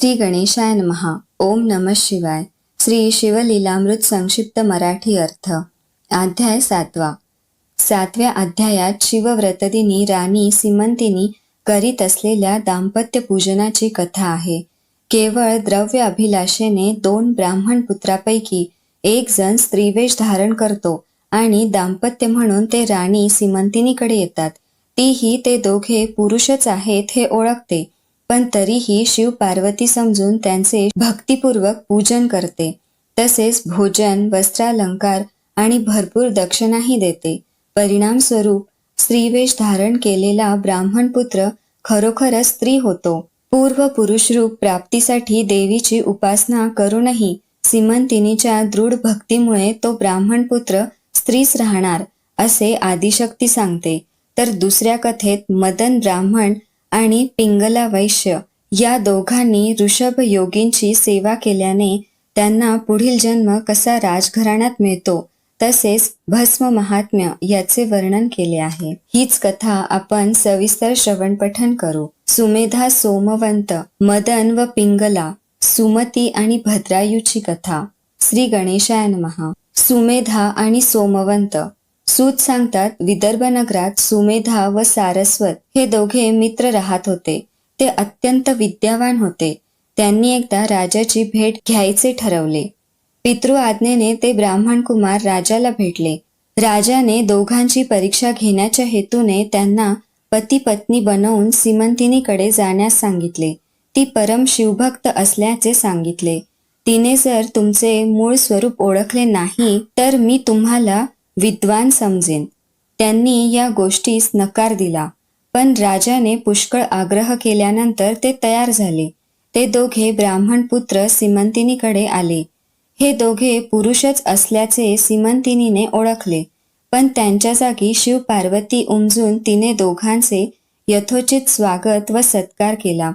श्री गणेशाय नमहा ओम नम शिवाय. श्री शिवलीलामृत संक्षिप्त मराठी अर्थ. अध्याय सातवा. सातव्या अध्यायात शिवव्रतदिनी राणी सिमंतिनी करीत असलेल्या दाम्पत्य पूजनाची कथा आहे. केवळ द्रव्य अभिलाषेने दोन ब्राह्मण पुत्रापैकी एक जण स्त्रीवेश धारण करतो आणि दाम्पत्य म्हणून ते राणी सिमंतिनीकडे येतात. तीही ते दोघे पुरुषच आहेत हे ओळखते. पण तरीही शिव पार्वती समजून त्यांचे भक्तिपूर्वक पूजन करते. तसेच भोजन वस्त्रालंकार आणि भरपूर दक्षिणाही देते. परिणामस्वरूप स्त्रीवेश धारण केलेला ब्राह्मण पुत्र खरोखरच स्त्री होतो. पूर्व पुरुष रूप प्राप्तीसाठी देवीची उपासना करूनही सिमंतिनीच्या दृढ भक्तीमुळे तो ब्राह्मण पुत्र स्त्रीच राहणार असे आदिशक्ती सांगते. तर दुसऱ्या कथेत मदन ब्राह्मण आणि पिंगला वैश्य या दोघांनी ऋषभ योगींची सेवा केल्याने त्यांना पुढील जन्म कसा राजघराण्यात मिळतो तसेच भस्म महात्म्य याचे वर्णन केले आहे. हीच कथा आपण सविस्तर श्रवण पठन करू. सुमेधा सोमवंत मदन व पिंगला सुमती आणि भद्रायूची कथा. श्री गणेशायन महा सुमेधा आणि सोमवंत सूत सांगतात विदर्भ नगरात सुमेधा व सारस्वत हे दोघे मित्र राहत होते. ते अत्यंत विद्यावान होते. त्यांनी एकदा राजाची भेट घ्यायचे ठरवले. पितृ आज्ञेने ते ब्राह्मण कुमार राजाला भेटले. राजाने दोघांची परीक्षा घेण्याच्या हेतूने त्यांना पती पत्नी बनवून सिमंतिनीकडे जाण्यास सांगितले. ती परम शिवभक्त असल्याचे सांगितले. तिने जर तुमचे मूळ स्वरूप ओळखले नाही तर मी तुम्हाला विद्वान समजेन. त्यांनी या गोष्टीस नकार दिला. पण राजाने पुष्कळ आग्रह केल्यानंतर ते तयार झाले. ते दोघे ब्राह्मण पुत्र सिमंतिनीकडे आले. हे दोघे पुरुषच असल्याचे सिमंतिनीने ओळखले. पण त्यांच्या जागी शिव पार्वती उमजून तिने दोघांचे यथोचित स्वागत व सत्कार केला.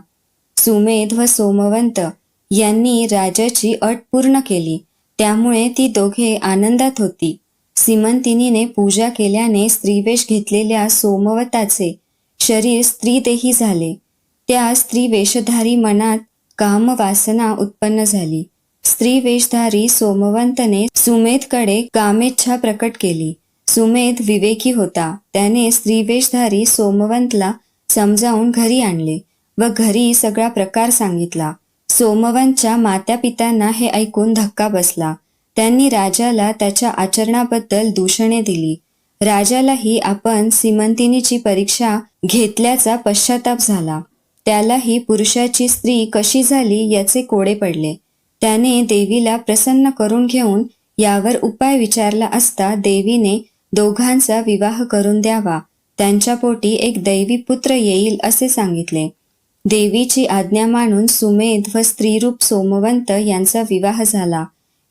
सुमेध व सोमवंत यांनी राजाची अट पूर्ण केली. त्यामुळे ती दोघे आनंदात होती. सिमंतिनीने पूजा केल्याने स्त्रीवेश घेतलेल्या सोमवताचे शरीर स्त्रीदेही झाले. त्या स्त्रीवेशधारी मनात कामवासना उत्पन्न झाली. स्त्रीवेशधारी सोमवंतने सुमेधकडे कामेच्छा प्रकट केली. सुमेध विवेकी होता. त्याने स्त्रीवेशधारी सोमवंतला समजावून घरी आणले व घरी सगळा प्रकार सांगितला. सोमवंतच्या मात्या पित्यांना हे ऐकून धक्का बसला. त्यांनी राजाला त्याच्या आचरणाबद्दल दूषणे दिली. राजालाही आपण सिमंतिनीची परीक्षा घेतल्याचा पश्चाताप झाला. त्यालाही पुरुषाची स्त्री कशी झाली याचे कोडे पडले. त्याने देवीला प्रसन्न करून घेऊन यावर उपाय विचारला असता देवीने दोघांचा विवाह करून द्यावा. त्यांच्या पोटी एक दैवी पुत्र येईल असे सांगितले. देवीची आज्ञा मानून सुमेध व स्त्रीरूप सोमवंत यांचा विवाह झाला.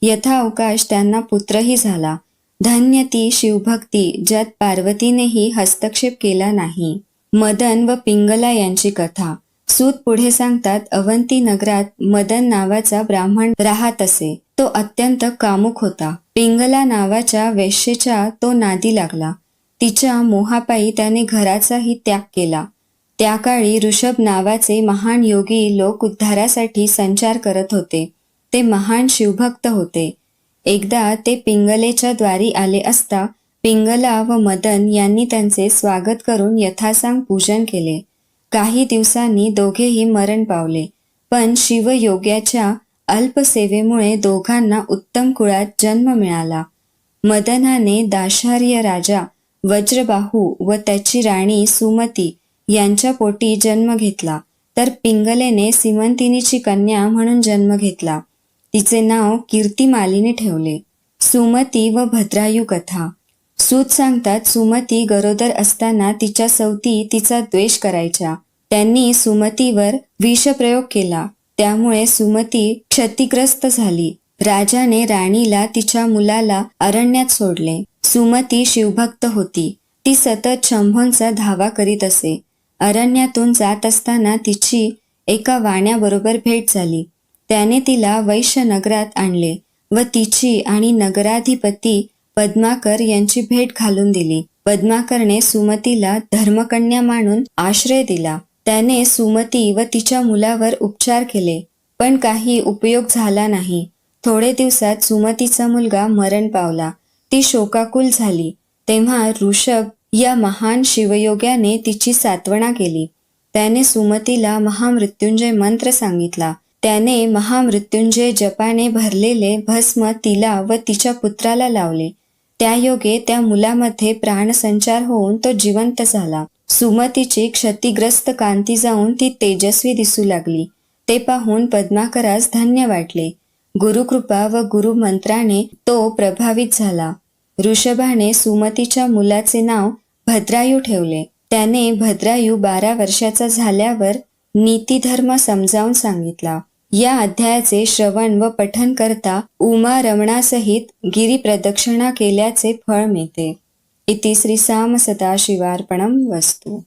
यथावकाश त्यांना पुत्रही झाला. धन्य ती शिवभक्ती ज्यात पार्वतीनेही हस्तक्षेप केला नाही. मदन व पिंगला यांची कथा. सूत पुढे सांगतात अवंती नगरात मदन नावाचा ब्राह्मण राहत असे. तो अत्यंत कामुक होता. पिंगला नावाच्या वेश्येच्या तो नादी लागला. तिच्या मोहापायी त्याने घराचाही त्याग केला. त्या काळी ऋषभ नावाचे महान योगी लोक उद्धारासाठी संचार करत होते. ते महान शिवभक्त होते. एकदा ते पिंगलेच्या द्वारी आले असता पिंगला व मदन यांनी त्यांचे स्वागत करून यथासांग पूजन केले. काही दिवसांनी दोघेही मरण पावले. पण शिवयोग्याच्या अल्पसेवेमुळे दोघांना उत्तम कुळात जन्म मिळाला. मदनाने दाशार्य राजा वज्रबाहू व त्याची राणी सुमती यांच्या पोटी जन्म घेतला. तर पिंगलेने सिमंतिनीची कन्या म्हणून जन्म घेतला. तिचे नाव कीर्तिमालीने ठेवले. सुमती व भद्रायू कथा. सूत सांगतात सुमती गरोदर असताना तिच्या सवती तिचा द्वेष करायच्या. त्यांनी सुमतीवर विषप्रयोग केला. त्यामुळे सुमती क्षतिग्रस्त झाली. राजाने राणीला तिच्या मुलाला अरण्यात सोडले. सुमती शिवभक्त होती. ती सतत शंभोंचा धावा करीत असे. अरण्यातून जात असताना तिची एका वाण्याबरोबर भेट झाली. त्याने तिला वैश्य नगरात आणले व तिची आणि नगराधिपती पद्माकर यांची भेट घालून दिली. पद्माकरने सुमतीला धर्मकन्या मानून आश्रय दिला. त्याने सुमती व तिच्या मुलावर उपचार केले पण काही उपयोग झाला नाही. थोडे दिवसात सुमतीचा मुलगा मरण पावला. ती शोकाकुल झाली. तेव्हा ऋषभ या महान शिवयोग्याने तिची सात्वना केली. त्याने सुमतीला महामृत्युंजय मंत्र सांगितला. त्याने महामृत्युंजय जपाने भरलेले भस्म तिला व तिच्या पुत्राला लावले. त्यायोगे त्या मुलामध्ये प्राणसंचार होऊन तो जिवंत झाला. सुमतीची क्षतिग्रस्त कांती जाऊन ती तेजस्वी दिसू लागली. ते पाहून पद्माकरास धन्य वाटले. गुरुकृपा व गुरुमंत्राने तो प्रभावित झाला. ऋषभाने सुमतीच्या मुलाचे नाव भद्रायू ठेवले. त्याने भद्रायू बारा वर्षाचा झाल्यावर नीतिधर्म समजावून सांगितला. या अध्यायाचे श्रवण व पठन करता उमा रमणासहित गिरी प्रदक्षिणा केल्याचे फळ मिळते. इति श्री साम सदाशिवार्पणम वस्तू.